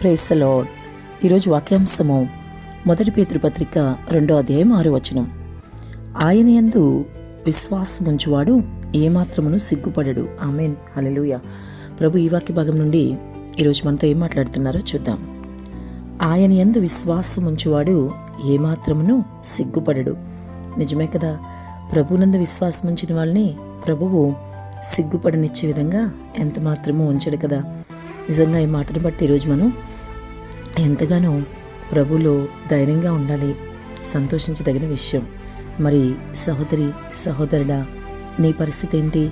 ప్రేసలో ఈరోజు వాక్యాంశము మొదటి పేతృపత్రిక రెండో అధ్యాయం ఆరు వచనం. ఆయన యందు విశ్వాసముంచువాడు ఏమాత్రమును సిగ్గుపడడు. ఆమెన్. హల్లెలూయా. ప్రభు ఈ వాక్య భాగం నుండి ఈరోజు మనతో ఏం మాట్లాడుతున్నారో చూద్దాం. ఆయన యందు విశ్వాసముంచువాడు ఏమాత్రమును సిగ్గుపడడు. నిజమే కదా? ప్రభునందు విశ్వాసం ఉంచిన వాళ్ళని ప్రభువు సిగ్గుపడనిచ్చే విధంగా ఎంత మాత్రమూ ఉంచడు కదా? నిజంగా ఈ మాటను బట్టి ఈరోజు మనం ఎంతగానో ప్రభులో ధైర్యంగా ఉండాలి సంతోషించదగిన విషయం. మరి సహోదరి సహోదరుడా నీ పరిస్థితి ఏంటి?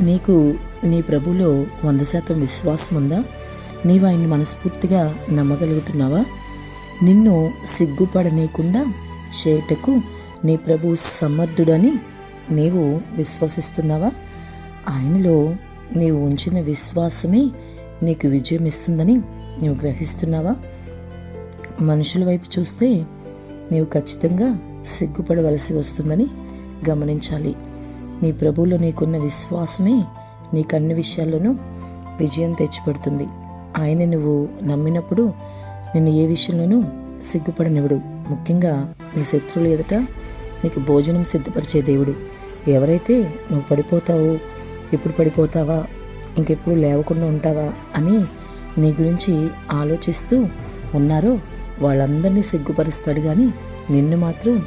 నీకు నీ ప్రభులో వంద శాతం విశ్వాసం ఉందా? నీవు ఆయన్ని మనస్ఫూర్తిగా నమ్మగలుగుతున్నావా? నిన్ను సిగ్గుపడనీయకుండా చేటకు నీ ప్రభు సమర్థుడని నీవు విశ్వసిస్తున్నావా? ఆయనలో నీవు ఉంచిన విశ్వాసమే నీకు విజయం ఇస్తుందని నీవు గ్రహిస్తున్నావా? మనుషుల వైపు చూస్తే నీవు ఖచ్చితంగా సిగ్గుపడవలసి వస్తుందని గమనించాలి. నీ ప్రభువులో నీకున్న విశ్వాసమే నీకు అన్ని విషయాల్లోనూ విజయం తెచ్చిపెడుతుంది. ఆయన నువ్వు నమ్మినప్పుడు నిన్ను ఏ విషయంలోనూ సిగ్గుపడనివ్వడు. ముఖ్యంగా నీ శత్రువులు ఎదుట నీకు భోజనం సిద్ధపరిచే దేవుడు. ఎవరైతే నువ్వు పడిపోతావో ఎప్పుడు పడిపోతావా? ఇంకెప్పుడు లేవకుండా ఉంటావా అని నీ గురించి ఆలోచిస్తూ ఉన్నారో వాళ్ళందరినీ సిగ్గుపరుస్తాడు కానీ నిన్ను మాత్రం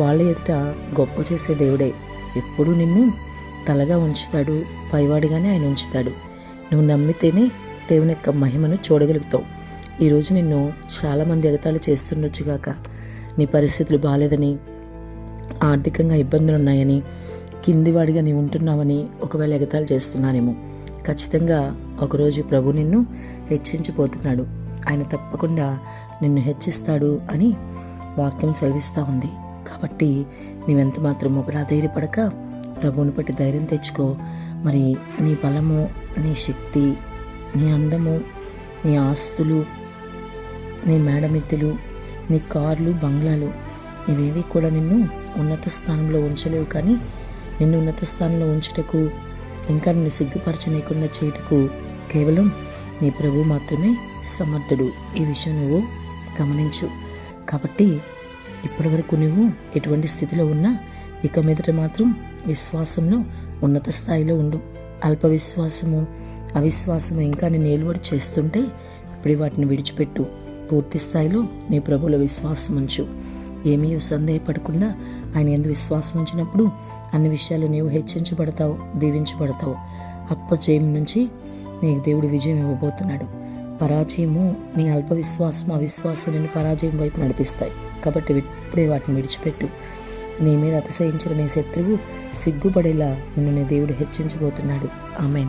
వాళ్ళ ఎదుట గొప్ప చేసే దేవుడే. ఎప్పుడూ నిన్ను తలగా ఉంచుతాడు పైవాడిగానే ఆయన ఉంచుతాడు. నువ్వు నమ్మితేనే దేవుని యొక్క మహిమను చూడగలుగుతావు. ఈరోజు నిన్ను చాలామంది ఎగతాళి చేస్తుండొచ్చుగాక నీ పరిస్థితులు బాగాలేదని ఆర్థికంగా ఇబ్బందులు ఉన్నాయని కిందివాడిగా నీవు ఉంటున్నావని ఒకవేళ ఎగతాళి చేస్తున్నానేమో. ఖచ్చితంగా ఒకరోజు ప్రభు నిన్ను హెచ్చించిపోతున్నాడు. ఆయన తప్పకుండా నిన్ను హెచ్చిస్తాడు అని వాక్యం సెలవిస్తూ ఉంది. కాబట్టి నీవెంత మాత్రం ఒకడా ధైర్యపడక ప్రభువుని బట్టి ధైర్యం తెచ్చుకో. మరి నీ బలము నీ శక్తి నీ అందము నీ ఆస్తులు నీ మేడమిత్తులు నీ కార్లు బంగ్లాలు ఇవేవి కూడా నిన్ను ఉన్నత స్థానంలో ఉంచలేవు కానీ నిన్ను ఉన్నత స్థానంలో ఉంచుటకు ఇంకా నిన్ను సిగ్గుపరచనీయకుండా చేయుటకు కేవలం నీ ప్రభు మాత్రమే సమర్థుడు. ఈ విషయం నువ్వు గమనించు. కాబట్టి ఇప్పటివరకు నువ్వు ఎటువంటి స్థితిలో ఉన్నా ఇక మీదట మాత్రం విశ్వాసంలో ఉన్నత స్థాయిలో ఉండు. అల్ప విశ్వాసము అవిశ్వాసము ఇంకా నేను ఏలుబడి చేస్తుంటే ఇప్పుడు వాటిని విడిచిపెట్టు. పూర్తి స్థాయిలో నీ ప్రభుల విశ్వాసం ఉంచు ఏమీ సందేహపడకుండా ఆయన ఎందు విశ్వాసం ఉంచినప్పుడు అన్ని విషయాలు నీవు హెచ్చించబడతావు దీవించబడతావు. అప్పజయం నుంచి నీకు దేవుడు విజయం ఇవ్వబోతున్నాడు. పరాజయము నీ అల్ప విశ్వాసం అవిశ్వాసం నిన్ను పరాజయం వైపు నడిపిస్తాయి. కాబట్టి ఇప్పుడే వాటిని విడిచిపెట్టు. నీ మీద అతిశయించిన నీ శత్రువు సిగ్గుపడేలా నిన్ను నీ దేవుడు హెచ్చించబోతున్నాడు. ఆమెన్.